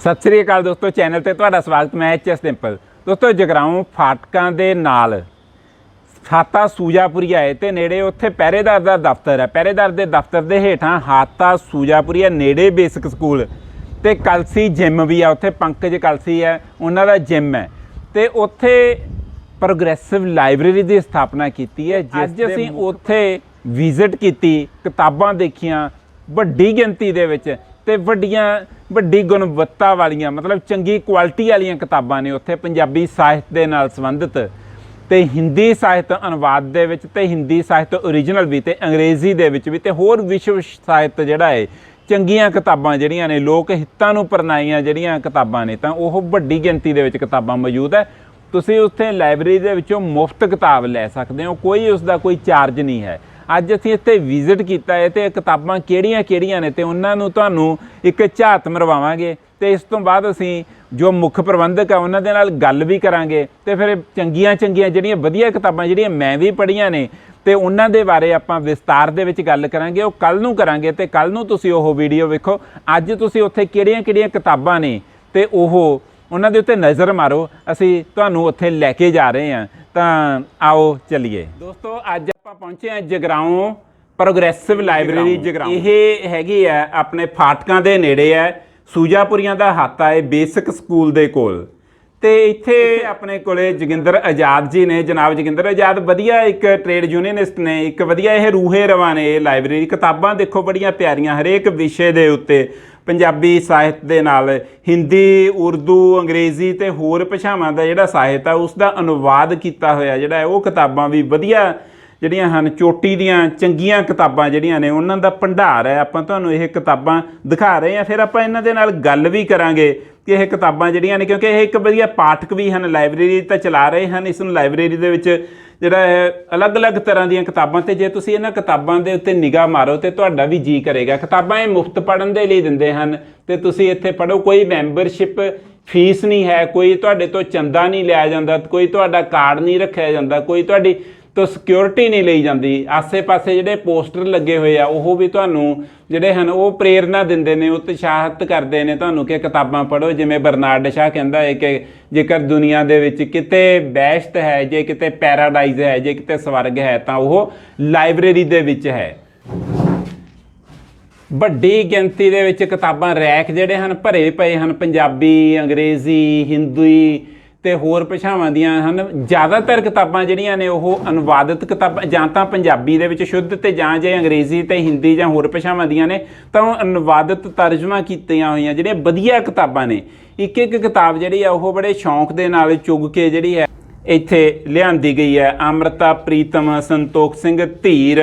ਸਤਿ ਸ੍ਰੀ ਅਕਾਲ ਦੋਸਤੋ ਚੈਨਲ ਤੇ ਤੁਹਾਡਾ ਸਵਾਗਤ ਮੈਂ ਐਚ ਐਸ ਸਿੰਪਲ ਦੋਸਤੋ ਜਗਰਾਉਂ ਫਾਟਕਾਂ ਦੇ ਨਾਲ ਹਾਤਾ ਸੂਜਾਪੁਰੀਆ ਹੈ ਤੇ ਨੇੜੇ ਉੱਥੇ ਪਹਿਰੇਦਾਰ ਦਾ ਦਫ਼ਤਰ ਹੈ। ਪਹਿਰੇਦਾਰ ਦੇ ਦਫ਼ਤਰ ਦੇ ਹੇਠਾਂ ਹਾਤਾ ਸੂਜਾਪੁਰੀਆ ਨੇੜੇ ਬੇਸਿਕ ਸਕੂਲ। ਤੇ ਕਲਸੀ ਜਿਮ ਵੀ ਆ ਉੱਥੇ ਪੰਕਜ ਕਲਸੀ ਹੈ ਉਹਨਾਂ ਦਾ ਜਿਮ ਹੈ। ਤੇ ਉੱਥੇ ਪ੍ਰੋਗਰੈਸਿਵ ਲਾਇਬ੍ਰੇਰੀ ਦੀ ਸਥਾਪਨਾ ਕੀਤੀ ਹੈ ਜਿਸ ਅਸੀਂ ਉੱਥੇ ਵਿਜ਼ਿਟ ਕੀਤੀ ਕਿਤਾਬਾਂ ਦੇਖੀਆਂ ਵੱਡੀ ਗਿਣਤੀ ਦੇ ਵਿੱਚ। ਤੇ ਵੱਡੀਆਂ, ਵੱਡੀ ਗੁਣਵੱਤਾ ਵਾਲੀਆਂ, ਮਤਲਬ ਚੰਗੀ ਕੁਆਲਿਟੀ ਵਾਲੀਆਂ ਕਿਤਾਬਾਂ ਨੇ ਉੱਥੇ ਪੰਜਾਬੀ ਸਾਹਿਤ ਦੇ ਨਾਲ ਸੰਬੰਧਿਤ ਤੇ ਹਿੰਦੀ ਸਾਹਿਤ ਅਨੁਵਾਦ ਦੇ ਵਿੱਚ ਤੇ ਹਿੰਦੀ ਸਾਹਿਤ ਓਰੀਜਨਲ ਵੀ ਤੇ ਅੰਗਰੇਜ਼ੀ ਦੇ ਵਿੱਚ ਵੀ ਤੇ ਹੋਰ ਵਿਸ਼ਵ ਸਾਹਿਤ ਜਿਹੜਾ ਹੈ ਚੰਗੀਆਂ ਕਿਤਾਬਾਂ ਜਿਹੜੀਆਂ ਨੇ, ਲੋਕ ਹਿੱਤਾਂ ਨੂੰ ਪਰਨਾਈਆਂ ਜਿਹੜੀਆਂ ਕਿਤਾਬਾਂ ਨੇ, ਤਾਂ ਉਹ ਵੱਡੀ ਗਿਣਤੀ ਦੇ ਵਿੱਚ ਕਿਤਾਬਾਂ ਮੌਜੂਦ ਹੈ ਤੁਸੀਂ ਉੱਥੇ ਲਾਇਬ੍ਰੇਰੀ ਦੇ ਵਿੱਚੋਂ ਮੁਫਤ ਕਿਤਾਬ ਲੈ ਸਕਦੇ ਹੋ, ਕੋਈ ਉਸ ਦਾ ਕੋਈ ਚਾਰਜ ਨਹੀਂ ਹੈ। ਅੱਜ ਅਸੀਂ ਇੱਥੇ ਵਿਜ਼ਿਟ ਕੀਤਾ ਹੈ ਤੇ ਕਿਤਾਬਾਂ ਕਿਹੜੀਆਂ-ਕਿਹੜੀਆਂ ਨੇ ਤੇ ਉਹਨਾਂ ਨੂੰ ਤੁਹਾਨੂੰ ਇੱਕ ਝਾਤ ਮਰਵਾਵਾਂਗੇ ਤੇ ਇਸ ਤੋਂ ਬਾਅਦ ਅਸੀਂ ਜੋ ਮੁੱਖ ਪ੍ਰਬੰਧਕ ਆ ਉਹਨਾਂ ਦੇ ਨਾਲ ਗੱਲ ਵੀ ਕਰਾਂਗੇ ਤੇ ਫਿਰ ਚੰਗੀਆਂ-ਚੰਗੀਆਂ ਜਿਹੜੀਆਂ ਵਧੀਆ ਕਿਤਾਬਾਂ ਜਿਹੜੀਆਂ ਮੈਂ ਵੀ ਪੜ੍ਹੀਆਂ ਨੇ ਤੇ ਉਹਨਾਂ ਦੇ ਬਾਰੇ ਆਪਾਂ ਵਿਸਤਾਰ ਦੇ ਵਿੱਚ ਗੱਲ ਕਰਾਂਗੇ, ਉਹ ਕੱਲ ਨੂੰ ਕਰਾਂਗੇ ਤੇ ਕੱਲ ਨੂੰ ਤੁਸੀਂ ਉਹ ਵੀਡੀਓ ਵੇਖੋ। ਅੱਜ ਤੁਸੀਂ ਉੱਥੇ ਕਿਹੜੀਆਂ-ਕਿਹੜੀਆਂ ਕਿਤਾਬਾਂ ਨੇ ਤੇ ਉਹ ਉਹਨਾਂ ਦੇ ਉੱਤੇ ਨਜ਼ਰ ਮਾਰੋ। ਅਸੀਂ ਤੁਹਾਨੂੰ ਉੱਥੇ ਲੈ ਕੇ ਜਾ ਰਹੇ ਹਾਂ। ਤਾਂ ਆਓ ਚੱਲੀਏ। ਦੋਸਤੋ ਅੱਜ ਆਪਾਂ ਪਹੁੰਚੇ ਹਾਂ ਜਗਰਾਉਂ ਪ੍ਰੋਗਰੈਸਿਵ ਲਾਇਬ੍ਰੇਰੀ ਜਗਰਾਉਂ। ਇਹ ਹੈਗੀ ਆ ਆਪਣੇ ਫਾਟਕਾਂ ਦੇ ਨੇੜੇ ਹੈ ਸੂਜਾਪੁਰੀਆਂ ਦਾ ਹਾਤਾ ਹੈ ਬੇਸਿਕ ਸਕੂਲ ਦੇ ਕੋਲ। ਤੇ ਇੱਥੇ ਆਪਣੇ ਕੋਲੇ ਜੋਗਿੰਦਰ ਆਜ਼ਾਦ ਜੀ ਨੇ ਜਨਾਬ ਜੋਗਿੰਦਰ ਆਜ਼ਾਦ ਵਧੀਆ ਇੱਕ ਟ੍ਰੇਡ ਯੂਨੀਅਨਿਸਟ ਨੇ ਇੱਕ ਵਧੀਆ ਇਹ ਰੂਹੇ ਰਵਾਂ ਨੇ ਇਹ ਲਾਇਬ੍ਰੇਰੀ। ਕਿਤਾਬਾਂ ਦੇਖੋ ਬੜੀਆਂ ਪਿਆਰੀਆਂ ਹਰੇਕ ਵਿਸ਼ੇ ਦੇ ਉੱਤੇ। ਪੰਜਾਬੀ ਸਾਹਿਤ ਦੇ ਨਾਲ, ਹਿੰਦੀ, ਉਰਦੂ, ਅੰਗਰੇਜ਼ੀ ਤੇ ਹੋਰ ਭਾਸ਼ਾਵਾਂ ਦਾ ਜਿਹੜਾ ਸਾਹਿਤ ਆ ਉਸ ਦਾ ਅਨੁਵਾਦ ਕੀਤਾ ਹੋਇਆ ਜਿਹੜਾ ਉਹ ਕਿਤਾਬਾਂ ਵੀ ਵਧੀਆ ਜਿਹੜੀਆਂ ਹਨ, ਚੋਟੀ ਦੀਆਂ ਚੰਗੀਆਂ ਕਿਤਾਬਾਂ ਜਿਹੜੀਆਂ ਨੇ, ਉਹਨਾਂ ਦਾ ਭੰਡਾਰ ਹੈ। ਆਪਾਂ ਤੁਹਾਨੂੰ ਇਹ ਕਿਤਾਬਾਂ ਦਿਖਾ ਰਹੇ ਹਾਂ। ਫਿਰ ਆਪਾਂ ਇਹਨਾਂ ਦੇ ਨਾਲ ਗੱਲ ਵੀ ਕਰਾਂਗੇ ਕਿ ਇਹ ਕਿਤਾਬਾਂ ਜਿਹੜੀਆਂ ਨੇ, ਕਿਉਂਕਿ ਇਹ ਇੱਕ ਵਧੀਆ ਪਾਠਕ ਵੀ ਹਨ। ਲਾਇਬ੍ਰੇਰੀ ਤਾਂ ਚਲਾ ਰਹੇ ਹਨ। ਇਸ ਨੂੰ ਲਾਇਬ੍ਰੇਰੀ ਦੇ ਵਿੱਚ ਜਿਹੜਾ ਹੈ, ਅਲੱਗ-ਅਲੱਗ ਤਰ੍ਹਾਂ ਦੀਆਂ ਕਿਤਾਬਾਂ ਤੇ ਜੇ ਤੁਸੀਂ ਇਹਨਾਂ ਕਿਤਾਬਾਂ ਦੇ ਉੱਤੇ ਨਿਗਾਹ ਮਾਰੋ ਤੇ ਤੁਹਾਡਾ ਵੀ ਜੀ ਕਰੇਗਾ। ਕਿਤਾਬਾਂ ਇਹ ਮੁਫਤ ਪੜਨ ਦੇ ਲਈ ਦਿੰਦੇ ਹਨ ਤੇ ਤੁਸੀਂ ਇੱਥੇ ਪੜੋ ਕੋਈ ਮੈਂਬਰਸ਼ਿਪ ਫੀਸ ਨਹੀਂ ਹੈ, ਕੋਈ ਤੁਹਾਡੇ ਤੋਂ ਚੰਦਾ ਨਹੀਂ ਲਿਆ ਜਾਂਦਾ, ਕੋਈ ਤੁਹਾਡਾ ਕਾਰਡ ਨਹੀਂ ਰੱਖਿਆ ਜਾਂਦਾ, ਕੋਈ ਤੁਹਾਡੀ ਤੋਂ ਸਿਕਿਉਰਿਟੀ ਨਹੀਂ ਲਈ ਜਾਂਦੀ। ਆਸੇ-ਪਾਸੇ ਜਿਹੜੇ ਪੋਸਟਰ ਲੱਗੇ ਹੋਏ ਆ, ਉਹ ਵੀ ਤੁਹਾਨੂੰ ਜਿਹੜੇ ਹਨ, ਉਹ ਪ੍ਰੇਰਣਾ ਦਿੰਦੇ ਨੇ, ਉਤਸ਼ਾਹਿਤ ਕਰਦੇ ਨੇ। ਤੁਹਾਨੂੰ ਕਿ ਕਿਤਾਬਾਂ ਪੜ੍ਹੋ, ਜਿਵੇਂ ਬਰਨਾਰਡ ਸ਼ਾਹ ਕਹਿੰਦਾ ਹੈ ਕਿ ਜੇਕਰ ਦੁਨੀਆ ਦੇ ਵਿੱਚ ਕਿਤੇ ਬੈਸਟ ਹੈ, ਜੇ ਕਿਤੇ ਪੈਰਾਡਾਈਜ਼ ਹੈ, ਜੇ ਕਿਤੇ ਸਵਰਗ ਹੈ, ਤਾਂ ਉਹ ਲਾਇਬ੍ਰੇਰੀ ਦੇ ਵਿੱਚ ਹੈ। ਵੱਡੀ ਗਿਣਤੀ ਦੇ ਵਿੱਚ ਕਿਤਾਬਾਂ ਰੈਕ ਜਿਹੜੇ ਹਨ, ਭਰੇ ਪਏ ਹਨ। ਪੰਜਾਬੀ, ਅੰਗਰੇਜ਼ੀ, ਹਿੰਦੀ ਤੇ ਹੋਰ ਭਾਸ਼ਾਵਾਂ ਦੀਆਂ ਹਨ। ਜ਼ਿਆਦਾਤਰ ਕਿਤਾਬਾਂ ਜਿਹੜੀਆਂ ਨੇ ਉਹ ਅਨੁਵਾਦਿਤ ਕਿਤਾਬਾਂ ਜਾਂ ਤਾਂ ਪੰਜਾਬੀ ਦੇ ਵਿੱਚ ਸ਼ੁੱਧ ਤੇ ਜਾਂ ਜੇ ਅੰਗਰੇਜ਼ੀ ਤੇ ਹਿੰਦੀ ਜਾਂ ਹੋਰ ਭਾਸ਼ਾਵਾਂ ਦੀਆਂ ਨੇ, ਤਾਂ ਉਹ ਅਨੁਵਾਦਿਤ ਤਰਜਮਾ ਕੀਤੀਆਂ ਹੋਈਆਂ ਜਿਹੜੀਆਂ ਵਧੀਆ ਕਿਤਾਬਾਂ ਨੇ। ਇੱਕ ਇੱਕ ਕਿਤਾਬ ਜਿਹੜੀ ਆ, ਉਹ ਬੜੇ ਸ਼ੌਂਕ ਦੇ ਨਾਲ ਚੁਗ ਕੇ ਜਿਹੜੀ ਹੈ, ਇੱਥੇ ਲਿਆਂਦੀ ਗਈ ਹੈ। ਅਮਰਤਾ, ਪ੍ਰੀਤਮ, ਸੰਤੋਖ ਸਿੰਘ, ਧੀਰ,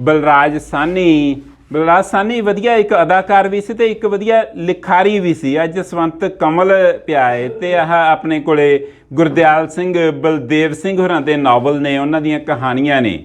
ਬਲਰਾਜ ਸਾਨੀ ਬਲਰਾਜ ਸਾਨੀ ਵਧੀਆ ਇੱਕ ਅਦਾਕਾਰ ਵੀ ਸੀ ਤੇ ਇੱਕ ਵਧੀਆ ਲਿਖਾਰੀ ਵੀ ਸੀ। ਅੱਜ ਜਸਵੰਤ ਕਮਲ ਪਿਆ ਹੈ ਤੇ ਆਹ ਆਪਣੇ ਕੋਲੇ ਗੁਰਦਿਆਲ ਸਿੰਘ, ਬਲਦੇਵ ਸਿੰਘ ਹੋਰਾਂ ਦੇ ਨਾਵਲ ਨੇ, ਉਹਨਾਂ ਦੀਆਂ ਕਹਾਣੀਆਂ ਨੇ।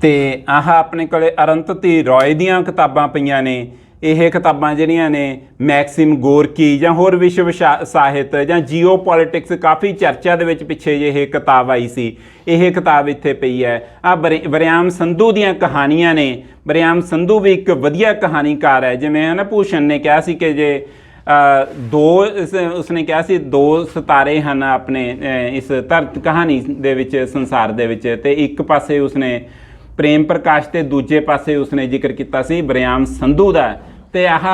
ਤੇ ਆਹ ਆਪਣੇ ਕੋਲੇ ਅਰੰਤਤੀ ਰੋਏ ਦੀਆਂ ਕਿਤਾਬਾਂ ਪਈਆਂ ਨੇ। ਇਹ ਕਿਤਾਬਾਂ ਜਿਹੜੀਆਂ ਨੇ, ਮੈਕਸਿਮ ਗੋਰਕੀ ਜਾਂ ਹੋਰ ਵਿਸ਼ਵ ਸ਼ਾ- ਸਾਹਿਤ ਜਾਂ ਜੀਓ ਪੋਲਿਟਿਕਸ ਕਾਫੀ ਚਰਚਾ ਦੇ ਵਿੱਚ ਪਿੱਛੇ ਜੇ ਇਹ ਕਿਤਾਬ ਆਈ ਸੀ। ਇਹ ਕਿਤਾਬ ਇੱਥੇ ਪਈ ਹੈ। ਆ ਬਰਿਆਮ ਸੰਧੂ ਦੀਆਂ ਕਹਾਣੀਆਂ ਨੇ। ਬਰਿਆਮ ਸੰਧੂ ਵੀ ਇੱਕ ਵਧੀਆ ਕਹਾਣੀਕਾਰ ਹੈ। ਜਿਵੇਂ ਹੈ ਨਾ ਭੂਸ਼ਣ ਨੇ ਕਿਹਾ ਸੀ ਕਿ ਜੇ ਦੋ ਉਸਨੇ ਕਿਹਾ ਸੀ, ਦੋ ਸਿਤਾਰੇ ਹਨ ਆਪਣੇ ਇਸ ਧਰਤ ਕਹਾਣੀ ਦੇ ਵਿੱਚ, ਸੰਸਾਰ ਦੇ ਵਿੱਚ ਤੇ ਇੱਕ ਪਾਸੇ ਉਸਨੇ ਪ੍ਰੇਮ ਪ੍ਰਕਾਸ਼ ਤੇ ਦੂਜੇ ਪਾਸੇ ਉਸਨੇ ਜ਼ਿਕਰ ਕੀਤਾ ਸੀ। ਬਰਿਆਮ ਸੰਧੂ ਦਾ ਤੇ ਆਹ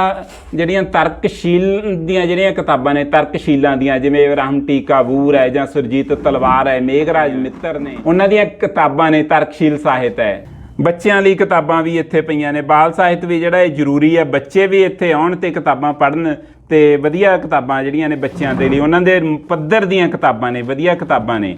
ਜਿਹੜੀਆਂ ਤਰਕਸ਼ੀਲ ਦੀਆਂ ਜਿਹੜੀਆਂ ਕਿਤਾਬਾਂ ਨੇ, ਤਰਕਸ਼ੀਲਾਂ ਦੀਆਂ, ਜਿਵੇਂ ਰਾਮ ਟੀਕਾ ਬੂਰ ਹੈ ਜਾਂ ਸੁਰਜੀਤ ਤਲਵਾਰ ਹੈ, ਮੇਘਰਾਜ ਮਿੱਤਰ ਨੇ, ਉਹਨਾਂ ਦੀਆਂ ਕਿਤਾਬਾਂ ਨੇ ਤਰਕਸ਼ੀਲ ਸਾਹਿਤ ਹੈ। ਬੱਚਿਆਂ ਲਈ ਕਿਤਾਬਾਂ ਵੀ ਇੱਥੇ ਪਈਆਂ ਨੇ, ਬਾਲ ਸਾਹਿਤ ਵੀ ਜਿਹੜਾ ਇਹ ਜ਼ਰੂਰੀ ਹੈ, ਬੱਚੇ ਵੀ ਇੱਥੇ ਆਉਣ ਤੇ ਕਿਤਾਬਾਂ ਪੜ੍ਹਨ ਤੇ ਵਧੀਆ ਕਿਤਾਬਾਂ ਜਿਹੜੀਆਂ ਨੇ ਬੱਚਿਆਂ ਦੇ ਲਈ, ਉਹਨਾਂ ਦੇ ਪੱਧਰ ਦੀਆਂ ਕਿਤਾਬਾਂ ਨੇ, ਵਧੀਆ ਕਿਤਾਬਾਂ ਨੇ।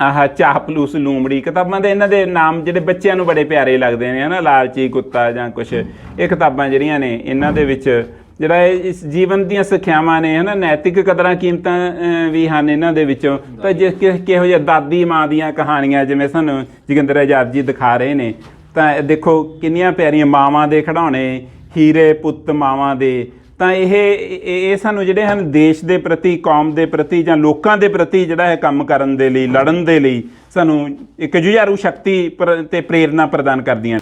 ਆਹ ਚਾਪਲੂਸ ਲੂੰਬੜੀ ਕਿਤਾਬਾਂ ਦੇ ਇਹਨਾਂ ਦੇ ਨਾਮ ਜਿਹੜੇ ਬੱਚਿਆਂ ਨੂੰ ਬੜੇ ਪਿਆਰੇ ਲੱਗਦੇ ਨੇ, ਹਨਾ? ਲਾਲਚੀ ਕੁੱਤਾ ਜਾਂ ਕੁਛ। ਇਹ ਕਿਤਾਬਾਂ ਜਿਹੜੀਆਂ ਨੇ, ਇਹਨਾਂ ਦੇ ਵਿੱਚ ਜਿਹੜਾ ਇਹ ਇਸ ਜੀਵਨ ਦੀਆਂ ਸਿੱਖਿਆਵਾਂ ਨੇ, ਹਨਾ? ਨੈਤਿਕ ਕਦਰਾਂ ਕੀਮਤਾਂ ਵੀ ਹਨ ਇਹਨਾਂ ਦੇ ਵਿੱਚੋਂ। ਤਾਂ ਜਿਸ ਕਿ- ਕਿਹੋ ਜਿਹਾ ਦਾਦੀ ਮਾਂ ਦੀਆਂ ਕਹਾਣੀਆਂ ਜਿਵੇਂ ਸਾਨੂੰ ਜੋਗਿੰਦਰ ਆਜ਼ਾਦ ਜੀ ਦਿਖਾ ਰਹੇ ਨੇ, ਤਾਂ ਦੇਖੋ ਕਿੰਨੀਆਂ ਪਿਆਰੀਆਂ ਮਾਵਾਂ ਦੇ ਖਿਡੌਣੇ, ਹੀਰੇ ਪੁੱਤ ਮਾਵਾਂ ਦੇ ਤਾਂ ਇਹ ਇਹ ਸਾਨੂੰ ਜਿਹੜੇ ਹਨ ਦੇਸ਼ ਦੇ ਪ੍ਰਤੀ, ਕੌਮ ਦੇ ਪ੍ਰਤੀ ਜਾਂ ਲੋਕਾਂ ਦੇ ਪ੍ਰਤੀ ਜਿਹੜਾ ਹੈ ਕੰਮ ਕਰਨ ਦੇ ਲਈ, ਲੜਨ ਦੇ ਲਈ ਸਾਨੂੰ ਇੱਕ ਜੁਝਾਰੂ ਸ਼ਕਤੀ ਪਰ- ਤੇ ਪ੍ਰੇਰਣਾ ਪ੍ਰਦਾਨ ਕਰਦੀਆਂ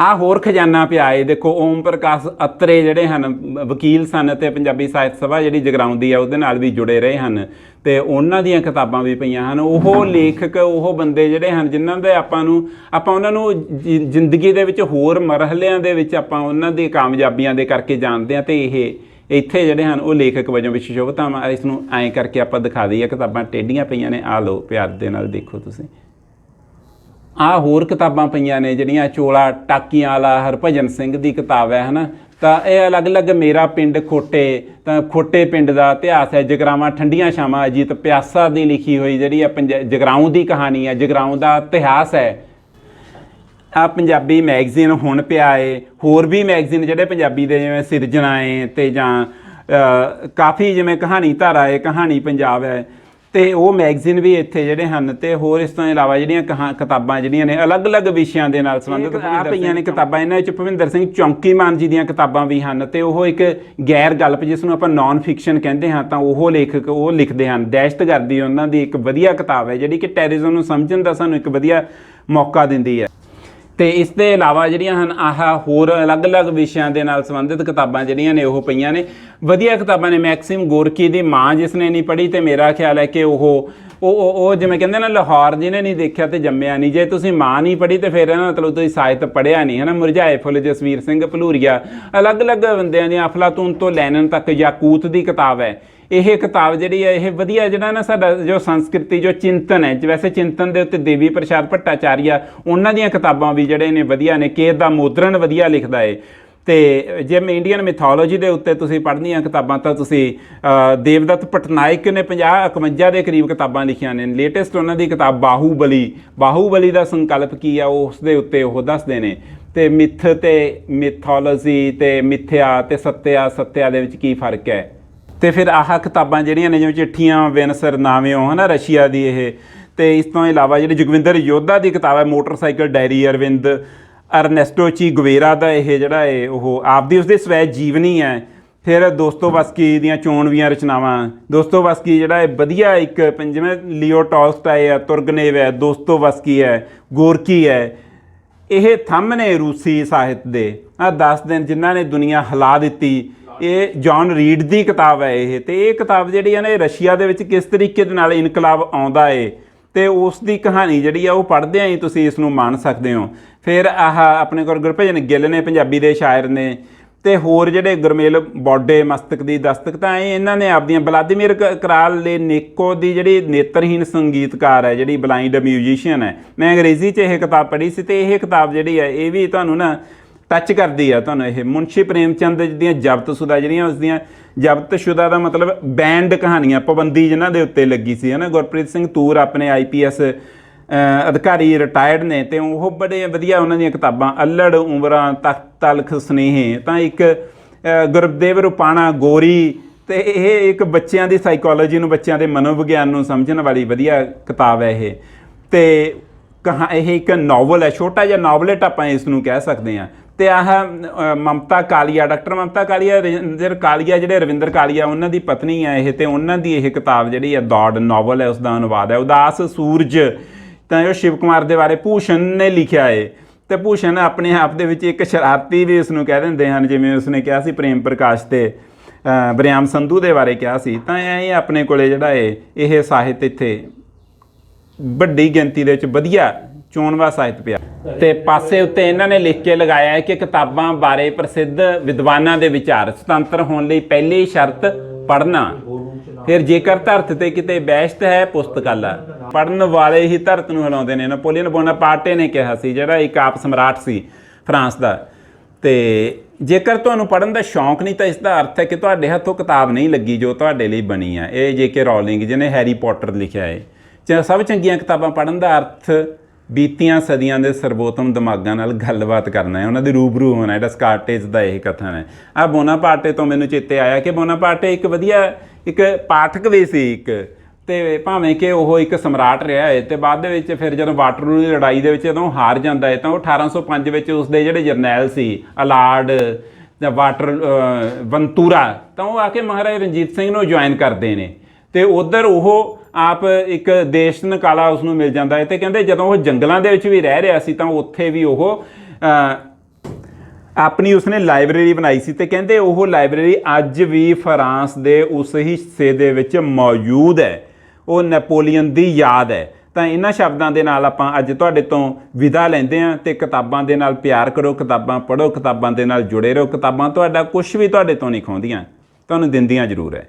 ਆ ਹੋਰ ਖਜ਼ਾਨਾ ਪਿਆ ਏ। ਦੇਖੋ, ਓਮ ਪ੍ਰਕਾਸ਼ ਅਤਰੇ ਜਿਹੜੇ ਹਨ, ਵਕੀਲ ਸਨ ਤੇ ਪੰਜਾਬੀ ਸਾਹਿਤ ਸਭਾ ਜਿਹੜੀ ਜਗਰਾਉਂਦੀ ਆ, ਉਹਦੇ ਨਾਲ ਵੀ ਜੁੜੇ ਰਹੇ ਹਨ। ਤੇ ਉਹਨਾਂ ਦੀਆਂ ਕਿਤਾਬਾਂ ਵੀ ਪਈਆਂ ਹਨ। ਉਹ ਲੇਖਕ, ਉਹ ਬੰਦੇ ਜਿਹੜੇ ਹਨ, ਜਿਨ੍ਹਾਂ ਦੇ ਆਪਾਂ ਨੂੰ, ਆਪਾਂ ਉਹਨਾਂ ਨੂੰ ਜਿ- ਜ਼ਿੰਦਗੀ ਦੇ ਵਿੱਚ ਹੋਰ ਮਰਹਲਿਆਂ ਦੇ ਵਿੱਚ ਆਪਾਂ ਉਹਨਾਂ ਦੀ ਕਾਮਯਾਬੀਆਂ ਦੇ ਕਰਕੇ ਜਾਣਦੇ ਆ ਤੇ ਇਹ, ਇੱਥੇ ਜਿਹੜੇ ਹਨ, ਉਹ ਲੇਖਕ ਵਜੋਂ ਵਿਸ਼ੇਸ਼ਤਾ ਇਸ ਨੂੰ ਐਂ ਕਰਕੇ ਆਪਾਂ ਦਿਖਾ ਦਈਏ। ਕਿਤਾਬਾਂ ਟੇਢੀਆਂ ਪਈਆਂ ਨੇ। ਆ ਲਓ, ਪਿਆਰ ਦੇ ਨਾਲ ਦੇਖੋ ਤੁਸੀਂ। ਆ ਹੋਰ ਕਿਤਾਬਾਂ ਪਈਆਂ ਨੇ ਜਿਹੜੀਆਂ ਚੋਲਾ, ਟਾਕੀਆਂ ਵਾਲਾ, ਹਰਭਜਨ ਸਿੰਘ ਦੀ ਕਿਤਾਬ ਹੈ, ਹਨਾ? ਤਾਂ ਇਹ ਅਲੱਗ-ਅਲੱਗ ਮੇਰਾ ਪਿੰਡ ਖੋਟੇ, ਤਾਂ ਖੋਟੇ ਪਿੰਡ ਦਾ ਇਤਿਹਾਸ ਹੈ। ਜਗਰਾਵਾਂ ਠੰਡੀਆਂ ਛਾਵਾਂ, ਅਜੀਤ ਪਿਆਸਾ ਦੀ ਲਿਖੀ ਹੋਈ ਜਿਹੜੀ ਆ ਪੰਜ- ਜਗਰਾਉਂ ਦੀ ਕਹਾਣੀ ਹੈ, ਜਗਰਾਉਂ ਦਾ ਇਤਿਹਾਸ ਹੈ। ਆ ਪੰਜਾਬੀ ਮੈਗਜ਼ੀਨ ਹੁਣ ਪਿਆ ਏ। ਹੋਰ ਵੀ ਮੈਗਜ਼ੀਨ ਜਿਹੜੇ ਪੰਜਾਬੀ ਦੇ ਜਿਵੇਂ ਸਿਰਜਣਾ ਏ ਤੇ ਜਾਂ ਕਾਫੀ ਜਿਵੇਂ ਕਹਾਣੀ ਧਾਰਾ ਏ, ਕਹਾਣੀ ਪੰਜਾਬ ਹੈ। ਤੇ ਉਹ ਮੈਗਜ਼ੀਨ ਵੀ ਇੱਥੇ ਜਿਹੜੇ ਹਨ ਤੇ ਹੋਰ ਇਸ ਤੋਂ ਇਲਾਵਾ ਜਿਹੜੀਆਂ ਕਿਤਾਬਾਂ ਜਿਹੜੀਆਂ ਨੇ ਅਲੱਗ-ਅਲੱਗ ਵਿਸ਼ਿਆਂ ਦੇ ਨਾਲ ਸੰਬੰਧਿਤ ਆ ਪਈਆਂ ਨੇ ਕਿਤਾਬਾਂ। ਇਹਨਾਂ ਵਿੱਚ ਭਵਿੰਦਰ ਸਿੰਘ ਚੌਂਕੀਮਾਨ ਜੀ ਦੀਆਂ ਕਿਤਾਬਾਂ ਵੀ ਹਨ ਤੇ ਉਹ ਇੱਕ ਗੈਰ ਗਲਪ ਜਿਸ ਨੂੰ ਆਪਾਂ ਨਾਨ ਫਿਕਸ਼ਨ ਕਹਿੰਦੇ ਹਾਂ ਤਾਂ ਉਹ ਲੇਖਕ ਉਹ ਲਿਖਦੇ ਹਨ। ਦਹਿਸ਼ਤਗਰਦੀ ਉਹਨਾਂ ਦੀ ਇੱਕ ਵਧੀਆ ਕਿਤਾਬ ਹੈ ਜਿਹੜੀ ਕਿ ਟੈਰਰਿਜ਼ਮ ਨੂੰ ਸਮਝਣ ਦਾ ਸਾਨੂੰ ਇੱਕ ਵਧੀਆ ਮੌਕਾ ਦਿੰਦੀ ਹੈ। ਤੇ ਇਸ ਦੇ ਇਲਾਵਾ ਜਿਹੜੀਆਂ ਹਨ, ਆਹ ਹੋਰ ਅਲੱਗ-ਅਲੱਗ ਵਿਸ਼ਿਆਂ ਦੇ ਨਾਲ ਸੰਬੰਧਿਤ ਕਿਤਾਬਾਂ ਜਿਹੜੀਆਂ ਨੇ, ਉਹ ਪਈਆਂ ਨੇ। ਵਧੀਆ ਕਿਤਾਬਾਂ ਨੇ ਮੈਕਸਿਮ ਗੋਰਕੀ ਦੀ ਮਾਂ ਜਿਸ ਨੇ ਨਹੀਂ ਪੜ੍ਹੀ ਤੇ ਮੇਰਾ ਖਿਆਲ ਹੈ ਕਿ ਉਹ ਉਹ, ਉਹ- ਜਿਵੇਂ ਕਹਿੰਦੇ ਨਾ ਲਾਹੌਰ ਜਿਹਨੇ ਨਹੀਂ ਦੇਖਿਆ ਤੇ ਜੰਮਿਆ ਨਹੀਂ। ਜੇ ਤੁਸੀਂ ਮਾਂ ਨਹੀਂ ਪੜ੍ਹੀ ਤੇ ਫਿਰ ਇਹਨਾਂ ਮਤਲਬ ਤੁਸੀਂ ਸਾਹਿਤ ਪੜ੍ਹਿਆ ਨਹੀਂ ਹੈ ਨਾ ਮੁਰਝਾਏ ਫੁੱਲ ਜਸਵੀਰ ਸਿੰਘ ਭਲੂਰੀਆ। ਅਲੱਗ-ਅਲੱਗ ਬੰਦਿਆਂ ਦੀਆਂ ਅਫਲਾਤੂਨ ਤੋਂ ਲੈਨਨ ਤੱਕ ਯਾਕੂਤ ਦੀ ਕਿਤਾਬ ਹੈ। ਇਹ ਕਿਤਾਬ ਜਿਹੜੀ ਹੈ ਇਹ ਵਧੀਆ ਜਿਹੜਾ ਨਾ ਸਾਡਾ ਜੋ ਸੰਸਕ੍ਰਿਤੀ ਜੋ ਚਿੰਤਨ ਹੈ ਵੈਸੇ ਚਿੰਤਨ ਦੇ ਉੱਤੇ ਦੇਵੀ ਪ੍ਰਸਾਦ ਭੱਟਾਚਾਰੀਆ ਉਹਨਾਂ ਦੀਆਂ ਕਿਤਾਬਾਂ ਵੀ ਜਿਹੜੇ ਨੇ ਵਧੀਆ ਨੇ ਕੇਰ ਦਾ ਮੋਦਰਨ ਵਧੀਆ ਲਿਖਦਾ ਏ। ਤੇ ਜੇ ਮੈਂ ਇੰਡੀਅਨ ਮਿਥੋਲੋਜੀ ਦੇ ਉੱਤੇ ਤੁਸੀਂ ਪੜ੍ਹਨੀਆਂ ਕਿਤਾਬਾਂ ਤਾਂ ਤੁਸੀਂ ਅ, ਦੇਵਦੱਤ ਪਟਨਾਇਕ ਨੇ 50 51 ਦੇ ਕਰੀਬ ਕਿਤਾਬਾਂ ਲਿਖੀਆਂ ਨੇ। ਲੇਟੈਸਟ ਉਹਨਾਂ ਦੀ ਕਿਤਾਬ ਬਾਹੂਬਲੀ ਬਾਹੂਬਲੀ ਦਾ ਸੰਕਲਪ ਕੀ ਆ ਉਹ ਉਸ ਦੇ ਉੱਤੇ ਉਹ ਦੱਸਦੇ ਨੇ। ਤੇ ਮਿਥ ਤੇ ਮਿਥੋਲੋਜੀ ਤੇ ਮਿਥਿਆ ਤੇ ਸੱਤਿਆ ਸੱਤਿਆ ਦੇ ਵਿੱਚ ਕੀ ਫ਼ਰਕ ਹੈ? ਤੇ ਫਿਰ ਆਹ ਕਿਤਾਬਾਂ ਜਿਹੜੀਆਂ ਨੇ, ਜਿਵੇਂ ਚਿੱਠੀਆਂ, ਵਿਨਸਰ ਨਾਵਿਓ ਹਨਾ, ਰਸ਼ੀਆ ਦੀ ਇਹ। ਤੇ ਇਸ ਤੋਂ ਇਲਾਵਾ ਜਿਹੜੀ ਜਗਵਿੰਦਰ ਯੋਧਾ ਦੀ ਕਿਤਾਬ ਹੈ, ਮੋਟਰਸਾਈਕਲ ਡਾਇਰੀ ਅਰਵਿੰਦ, ਅਰਨੈਸਟੋ ਚੀ ਗੁਵੇਰਾ ਦਾ ਇਹ ਜਿਹੜਾ ਹੈ, ਉਹ ਆਪਦੀ ਉਸਦੀ ਸਵੈ ਜੀਵਨੀ ਹੈ। ਫਿਰ ਦੋਸਤੋਵਸਕੀ ਦੀਆਂ ਚੋਣਵੀਆਂ ਰਚਨਾਵਾਂ। ਦੋਸਤੋਵਸਕੀ ਜਿਹੜਾ ਹੈ ਵਧੀਆ ਇੱਕ ਜਿਵੇਂ ਲਿਓ ਟੋਲਸਟਾਏ ਹੈ ਤੁਰਗਨੇਵ ਹੈ ਦੋਸਤੋਵਸਕੀ ਹੈ, ਗੋਰਕੀ ਹੈ। ਇਹ ਥੰਮ ਨੇ ਰੂਸੀ ਸਾਹਿਤ ਦੇ। ਆ 10 ਦਿਨ ਜਿਨ੍ਹਾਂ ਨੇ ਦੁਨੀਆ ਹਿਲਾ ਦਿੱਤੀ ਇਹ ਜੌਨ ਰੀਡ ਦੀ ਕਿਤਾਬ ਹੈ ਇਹ। ਤੇ ਇਹ ਕਿਤਾਬ ਜਿਹੜੀ ਹੈ ਨਾ, ਇਹ ਰਸ਼ੀਆ ਦੇ ਵਿੱਚ ਕਿਸ ਤਰੀਕੇ ਦੇ ਨਾਲ ਇਨਕਲਾਬ ਆਉਂਦਾ ਏ, ਤੇ ਉਸ ਦੀ ਕਹਾਣੀ ਜਿਹੜੀ ਆ, ਉਹ ਪੜ੍ਹਦਿਆਂ ਹੀ ਤੁਸੀਂ ਇਸ ਨੂੰ ਮੰਨ ਸਕਦੇ ਹੋ। ਫਿਰ ਆਹ ਆਪਣੇ ਕੋਲ ਗੁਰਭਜਨ ਗਿੱਲ ਨੇ, ਪੰਜਾਬੀ ਦੇ ਸ਼ਾਇਰ ਨੇ, ਤੇ ਹੋਰ ਜਿਹੜੇ ਗੁਰਮੇਲ ਬੋਡੇ ਮਸਤਕ ਦੀ ਦਸਤਕ, ਤਾਂ ਇਹ ਇਹਨਾਂ ਨੇ ਆਪਦੀਆਂ ਬਲਾਦੀਮੀਰ ਕ- ਕਰਾਲ ਦੇ ਨੇਕੋ ਦੀ ਜਿਹੜੀ ਨੇਤਰਹੀਨ ਸੰਗੀਤਕਾਰ ਹੈ, ਜਿਹੜੀ ਬਲਾਈਂਡ ਮਿਊਜ਼ੀਸ਼ੀਅਨ ਹੈ। ਮੈਂ ਅੰਗਰੇਜ਼ੀ 'ਚ ਇਹ ਕਿਤਾਬ ਪੜ੍ਹੀ ਸੀ, ਤੇ ਇਹ ਕਿਤਾਬ ਜਿਹੜੀ ਹੈ, ਇਹ ਵੀ ਤੁਹਾਨੂੰ ਨਾ ਟੱਚ ਕਰਦੀ ਆ ਤੁਹਾਨੂੰ ਇਹ। ਮੁਨਸ਼ੀ ਪ੍ਰੇਮ ਪ੍ਰੇਮਚੰਦ ਦੀਆਂ ਜ਼ਬਤਸ਼ੁਦਾ ਜਿਹੜੀਆਂ, ਉਸ ਦੀਆਂ ਜ਼ਬਤਸ਼ੁਦਾ ਦਾ ਮਤਲਬ ਬੈਂਡ ਕਹਾਣੀਆਂ, ਪਾਬੰਦੀ ਜਿਨ੍ਹਾਂ ਦੇ ਉੱਤੇ ਲੱਗੀ ਸੀ, ਹਨਾ? ਗੁਰਪ੍ਰੀਤ ਸਿੰਘ ਤੂਰ ਆਪਣੇ ਆਈਪੀਐਸ ਅਧਿਕਾਰੀ ਰਿਟਾਇਰਡ ਨੇ ਤੇ ਉਹ ਬੜੇ ਵਧੀਆ ਉਹਨਾਂ ਦੀਆਂ ਕਿਤਾਬਾਂ, ਅਲੜ, ਉਮਰਾਂ, ਤਖਤ, ਤਲਖ, ਸਨੇਹ, ਤਾਂ ਇੱਕ ਗੁਰਦੇਵ ਰੁਪਾਣਾ, ਗੋਰੀ, ਤੇ ਇਹ ਇੱਕ ਬੱਚਿਆਂ ਦੀ ਸਾਈਕੋਲੋਜੀ ਨੂੰ, ਬੱਚਿਆਂ ਦੇ ਮਨੋਵਿਗਿਆਨ ਨੂੰ ਸਮਝਣ ਵਾਲੀ ਵਧੀਆ ਕਿਤਾਬ ਹੈ ਇਹ। ਤੇ ਕਹਾ, ਇਹ ਇੱਕ ਨੋਵਲ ਹੈ, ਛੋਟਾ ਜਿਹਾ ਨੋਵਲੇਟ ਆਪਾਂ ਇਸ ਨੂੰ ਕਹਿ ਸਕਦੇ ਹਾਂ। ਤੇ ਆਹ ਮਮਤਾ ਕਾਲੀਆ, ਡਾਕਟਰ ਮਮਤਾ ਕਾਲੀਆ ਰਵਿੰਦਰ ਕਾਲੀਆ, ਜਿਹੜੇ ਰਵਿੰਦਰ ਕਾਲੀਆ, ਉਹਨਾਂ ਦੀ ਪਤਨੀ ਹੈ ਇਹ ਤੇ ਉਹਨਾਂ ਦੀ ਇਹ ਕਿਤਾਬ ਜਿਹੜੀ ਹੈ ਦੌੜ ਨੋਵਲ ਹੈ ਉਸ ਦਾ ਅਨੁਵਾਦ ਹੈ। ਉਦਾਸ ਸੂਰਜ, ਤਾਂ ਇਹ ਸ਼ਿਵ ਕੁਮਾਰ ਦੇ ਬਾਰੇ ਭੂਸ਼ਣ ਨੇ ਲਿਖਿਆ ਹੈ ਤੇ ਭੂਸ਼ਣ ਆਪਣੇ ਆਪ ਦੇ ਵਿੱਚ ਇੱਕ ਸ਼ਰਾਰਤੀ ਵੀ ਇਸ ਨੂੰ ਕਹਿ ਦਿੰਦੇ ਹਨ, ਜਿਵੇਂ ਉਸਨੇ ਕਿਹਾ ਸੀ ਪ੍ਰੇਮ ਪ੍ਰਕਾਸ਼ ਤੇ ਬਰਿਆਮ ਸੰਧੂ ਦੇ ਬਾਰੇ ਕਿਹਾ ਸੀ। ਤਾਂ ਇਹ ਆਪਣੇ ਕੋਲੇ ਜਿਹੜਾ ਹੈ ਇਹ ਸਾਹਿਤ ਇੱਥੇ ਵੱਡੀ ਗਿਣਤੀ ਦੇ ਵਿੱਚ ਵਧੀਆ ਚੋਣਵਾ ਸਾਹਿਤ ਪਿਆ। ਤੇ ਪਾਸੇ ਉੱਤੇ ਇਹਨਾਂ ਨੇ ਲਿਖ ਕੇ ਲਗਾਇਆ ਹੈ ਕਿ ਕਿਤਾਬਾਂ ਬਾਰੇ ਪ੍ਰਸਿੱਧ ਵਿਦਵਾਨਾਂ ਦੇ ਵਿਚਾਰ ਸੁਤੰਤਰ ਹੋਣ ਲਈ ਪਹਿਲੀ ਸ਼ਰਤ ਪੜ੍ਹਨਾ। ਫਿਰ ਜੇਕਰ ਧਰਤ ਤੇ ਕਿਤੇ ਬਹਿਸ਼ਤ ਹੈ ਪੁਸਤਕਾਲਾ। ਪੜਨ ਵਾਲੇ ਹੀ ਧਰਤ ਨੂੰ ਹਿਲਾਉਂਦੇ ਨੇ। ਨੈਪੋਲੀਅਨ ਬੋਨਾਪਾਰਟੇ ਨੇ ਕਿਹਾ ਸੀ ਜਿਹੜਾ ਇੱਕ ਆਪ ਸਮਰਾਟ ਸੀ ਫਰਾਂਸ ਦਾ। ਤੇ ਜੇਕਰ ਤੁਹਾਨੂੰ ਪੜਨ ਦਾ ਸ਼ੌਂਕ ਨਹੀਂ ਤਾਂ ਇਸ ਦਾ ਅਰਥ ਹੈ ਕਿ ਤੁਹਾਡੇ ਹੱਥੋਂ ਕਿਤਾਬ ਨਹੀਂ ਲੱਗੀ ਜੋ ਤੁਹਾਡੇ ਲਈ ਬਣੀ ਆ। ਇਹ ਜੇਕੇ ਰੋਲਿੰਗ ਜਿਹਨੇ ਹੈਰੀ ਪੋਟਰ ਲਿਖਿਆ ਹੈ ਸਭ ਚੰਗੀਆਂ ਕਿਤਾਬਾਂ ਪੜਨ ਦਾ ਅਰਥ ਬੀਤੀਆਂ ਸਦੀਆਂ ਦੇ ਸਰਬੋਤਮ ਦਿਮਾਗਾਂ ਨਾਲ ਗੱਲਬਾਤ ਕਰਨਾ ਹੈ। ਉਹਨਾਂ ਦੇ ਰੂਬਰੂ ਹੋਣਾ, ਜਿਹੜਾ ਸਕਾਰਟੇਜ ਦਾ ਇਹ ਕਥਨ ਹੈ। ਆ ਬੋਨਾਪਾਰਟੇ ਤੋਂ ਮੈਨੂੰ ਚੇਤੇ ਆਇਆ ਕਿ ਬੋਨਾਪਾਰਟੇ ਇੱਕ ਵਧੀਆ, ਇੱਕ ਪਾਠਕ ਵੀ ਸੀ ਇੱਕ। ਤੇ ਭਾਵੇਂ ਕਿ ਉਹ ਇੱਕ ਸਮਰਾਟ ਰਿਹਾ ਹੈ, ਤੇ ਬਾਅਦ ਦੇ ਵਿੱਚ ਫਿਰ ਜਦੋਂ ਵਾਟਰਲੂ ਦੀ ਲੜਾਈ ਦੇ ਵਿੱਚ ਜਦੋਂ ਹਾਰ ਜਾਂਦਾ ਹੈ, ਤਾਂ ਉਹ 1805 ਵਿੱਚ ਉਸ ਦੇ ਜਿਹੜੇ ਜਰਨੈਲ ਸੀ, ਅਲਾਰਡ ਜਾਂ ਵਾਟਰ ਵੰਤੂਰਾ, ਤਾਂ ਉਹ ਆ ਕੇ ਮਹਾਰਾਜਾ ਰਣਜੀਤ ਸਿੰਘ ਨੂੰ ਜੁਆਇਨ ਕਰਦੇ ਨੇ। ਤੇ ਉਧਰ ਉਹ ਆਪ ਇੱਕ ਦੇਸ਼ ਨਕਾਲਾ ਉਸ ਨੂੰ ਮਿਲ ਜਾਂਦਾ ਹੈ ਤੇ ਕਹਿੰਦੇ ਜਦੋਂ ਉਹ ਜੰਗਲਾਂ ਦੇ ਵਿੱਚ ਵੀ ਰਹਿ ਰਿਹਾ ਸੀ ਤਾਂ ਉੱਥੇ ਵੀ ਉਹ ਆਪਣੀ ਉਸਨੇ ਲਾਇਬ੍ਰੇਰੀ ਬਣਾਈ ਸੀ ਤੇ ਕਹਿੰਦੇ ਉਹ ਲਾਇਬ੍ਰੇਰੀ ਅੱਜ ਵੀ ਫਰਾਂਸ ਦੇ ਉਸ ਹਿੱਸੇ ਦੇ ਵਿੱਚ ਮੌਜੂਦ ਹੈ। ਉਹ ਨੈਪੋਲੀਅਨ ਦੀ ਯਾਦ ਹੈ। ਤਾਂ ਇਹਨਾਂ ਸ਼ਬਦਾਂ ਦੇ ਨਾਲ ਆਪਾਂ ਅੱਜ ਤੁਹਾਡੇ ਤੋਂ ਵਿਦਾ ਲੈਂਦੇ ਹਾਂ ਤੇ ਕਿਤਾਬਾਂ ਦੇ ਨਾਲ ਪਿਆਰ ਕਰੋ, ਕਿਤਾਬਾਂ ਪੜ੍ਹੋ, ਕਿਤਾਬਾਂ ਦੇ ਨਾਲ ਜੁੜੇ ਰਹੋ, ਕਿਤਾਬਾਂ ਤੁਹਾਡਾ ਕੁਝ ਵੀ ਤੁਹਾਡੇ ਤੋਂ ਨਹੀਂ ਖੋਹਦੀਆਂ ਤੁਹਾਨੂੰ ਦਿੰਦੀਆਂ ਜ਼ਰੂਰ ਹੈ।